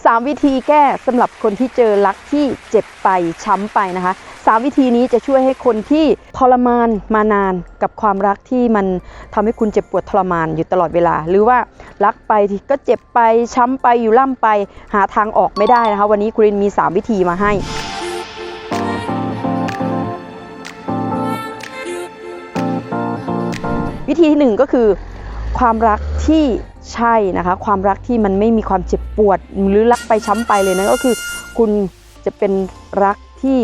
3 วิธีแก้สำหรับคนที่เจอรักที่เจ็บไปช้ำไปนะคะสามวิธีนี้จะช่วยให้คนที่ทรมานมานานกับความรักที่มันทำให้คุณเจ็บปวดทรมานอยู่ตลอดเวลา หรือว่ารักไปก็เจ็บไปช้ำไปอยู่ล่ำไปหาทางออกไม่ได้นะคะ วันนี้คุณรินมี 3 วิธีมาให้วิธีที่หนึ่งก็คือความรักที่ ใช่นะคะ ความรักที่มันไม่มีความเจ็บปวด หรือรักไปช้ำไปเลยนะก็คือ คุณจะเป็นรักที่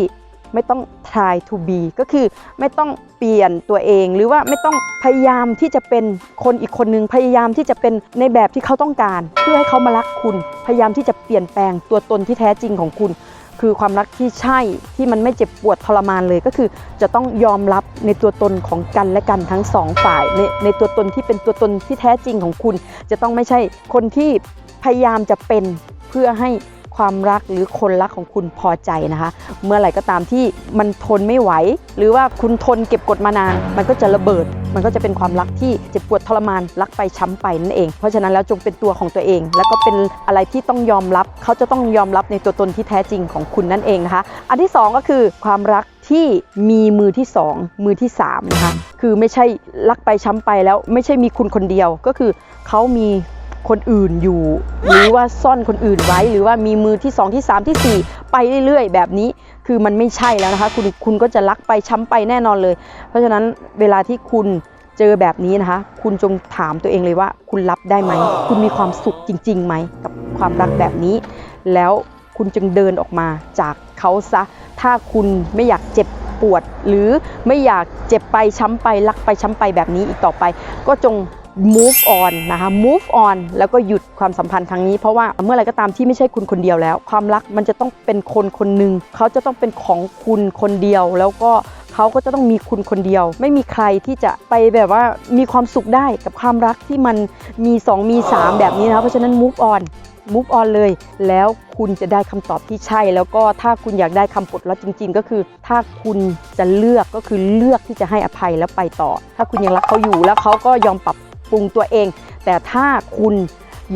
ไม่ต้อง try to be ก็คือไม่ต้องเปลี่ยนตัวเอง หรือว่าไม่ต้องพยายามที่จะเป็นคนอีกคนนึงพยายามที่จะเป็นในแบบที่เขาต้องการ เพื่อให้เขามารักคุณ พยายามที่จะเปลี่ยนแปลงตัวตนที่แท้จริงของคุณ คือความรักที่ใช่ที่มันไม่เจ็บปวดทรมานเลยก็คือ จะต้องยอมรับในตัวตนของกันและกันทั้งสองฝ่ายในในตัวตนที่เป็นตัวตนที่แท้จริงของคุณ จะต้องไม่ใช่คนที่พยายามจะเป็นเพื่อให้ ความรักหรือคนรักของคุณพอใจนะคะ เมื่อไหร่ก็ตามที่มันทนไม่ไหว หรือว่าคุณทนเก็บกดมานาน มันก็จะระเบิด มันก็จะเป็นความรักที่เจ็บปวดทรมานรักไปช้ำไปนั่นเอง เพราะฉะนั้นแล้วจงเป็นตัวของตัวเอง แล้วก็เป็นอะไรที่ต้องยอมรับ เขาจะต้องยอมรับในตัวตนที่แท้จริงของคุณนั่นเองนะคะ อันที่สองก็คือความรักที่มีมือที่สองมือที่สามนะคะคือไม่ใช่รักไปช้ำไปแล้วไม่ใช่มีคุณคนเดียวก็คือเขามี คนอื่นอยู่ หรือว่าซ่อนคนอื่นไว้ หรือว่ามีมือที่สองที่สามที่สี่ไปเรื่อยๆ แบบนี้คือมันไม่ใช่แล้วนะคะ คุณคุณก็จะรักไปช้ำไปแน่นอนเลย เพราะฉะนั้นเวลาที่คุณเจอแบบนี้นะคะ คุณจงถามตัวเองเลยว่า คุณรับได้ไหม คุณมีความสุขจริงๆไหมกับความรักแบบนี้ แล้วคุณจึงเดินออกมาจากเขาซะ ถ้าคุณไม่อยากเจ็บปวด หรือไม่อยากเจ็บไปช้ำไปรักไปช้ำไปแบบนี้อีกต่อไป ก็จง move on นะคะ move on แล้วก็หยุดความสัมพันธ์ครั้งนี้เพราะว่าเมื่อไรก็ตามที่ไม่ใช่คุณคนเดียวแล้ว ความรักมันจะต้องเป็นคนคนหนึ่งเขาจะต้องเป็นของคุณคนเดียวแล้วก็เขาก็จะต้องมีคุณคนเดียว ไม่มีใครที่จะไปแบบว่ามีความสุขได้กับความรักที่มันมี 2 มี 3 แบบนี้นะคะเพราะฉะนั้น move on move on เลย แล้วคุณจะได้คำตอบที่ใช่ แล้วก็ถ้าคุณอยากได้คำปลดล็อกจริง ๆ ก็คือ ถ้าคุณจะเลือกก็คือเลือกที่จะให้อภัยแล้วไปต่อ ถ้าคุณยังรักเขาอยู่แล้วเขาก็ยอมปรับ ปรุงตัวเอง แต่ถ้าคุณ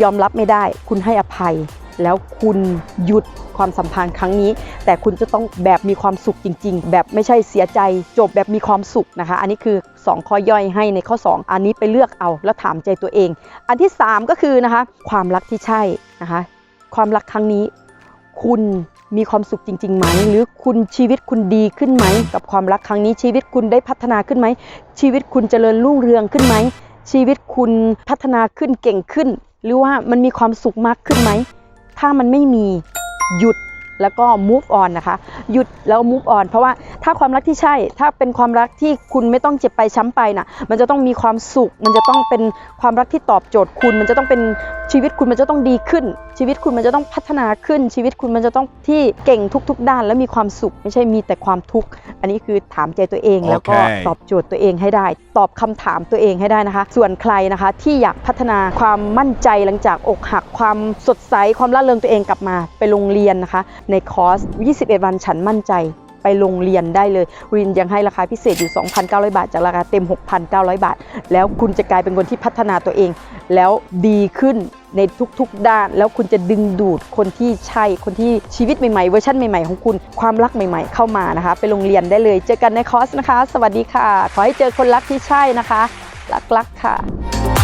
ยอมรับไม่ได้ คุณให้อภัย แล้วคุณหยุดความสัมพันธ์ครั้งนี้ แต่คุณจะต้องแบบมีความสุขจริง ๆ แบบไม่ใช่เสียใจจบแบบมีความสุขนะคะ อันนี้คือ 2 ข้อย่อยให้ในข้อ 2 อันนี้ไปเลือกเอาแล้วถามใจตัวเอง อันที่ 3 ก็คือนะคะ ความรักที่ใช่นะคะ ความรักครั้งนี้ คุณมีความสุขจริงๆไหม หรือคุณชีวิตคุณดีขึ้นไหม กับความรักครั้งนี้ชีวิตคุณได้พัฒนาขึ้นไหม ชีวิตคุณเจริญรุ่งเรืองขึ้นไหม ชีวิตคุณพัฒนาขึ้นเก่งขึ้น หรือว่ามันมีความสุขมากขึ้นไหม ถ้ามันไม่มีหยุด แล้วก็ move on นะคะ หยุดแล้ว move on เพราะว่าถ้าความรักที่ใช่ ถ้าเป็นความรักที่คุณไม่ต้องเจ็บไปช้ำไปน่ะ มันจะต้องมีความสุข มันจะต้องเป็นความรักที่ตอบโจทย์คุณ มันจะต้องเป็นชีวิตคุณมันจะต้องดีขึ้น ชีวิตคุณมันจะต้องพัฒนาขึ้น ชีวิตคุณมันจะต้องที่เก่งทุก ๆ ด้าน และมีความสุข ไม่ใช่มีแต่ความทุกข์ อันนี้คือถามใจตัวเอง แล้วก็โอเคตอบโจทย์ตัวเองให้ได้ ตอบคำถามตัวเองให้ได้นะคะ ส่วนใครนะคะที่อยากพัฒนาความมั่นใจหลังจากอกหัก ความสดใส ความร่าเริงตัวเองกลับมาไปโรงเรียนนะคะในคอร์ส 21 วันฉันมั่นใจไปโรงเรียนได้เลยรินยังให้ราคาพิเศษอยู่ 2,900 บาท จากราคาเต็ม 6,900 บาท แล้วคุณจะกลายเป็นคนที่พัฒนาตัวเอง แล้วดีขึ้นในทุกๆด้าน แล้วคุณจะดึงดูดคนที่ใช่ คนที่ชีวิตใหม่ๆ เวอร์ชันใหม่ๆ ของคุณ ความรักใหม่ๆ เข้ามานะคะ ไปโรงเรียนได้เลย เจอกันในคอร์สนะคะ สวัสดีค่ะ ขอให้เจอคนรักที่ใช่นะคะ รักๆค่ะ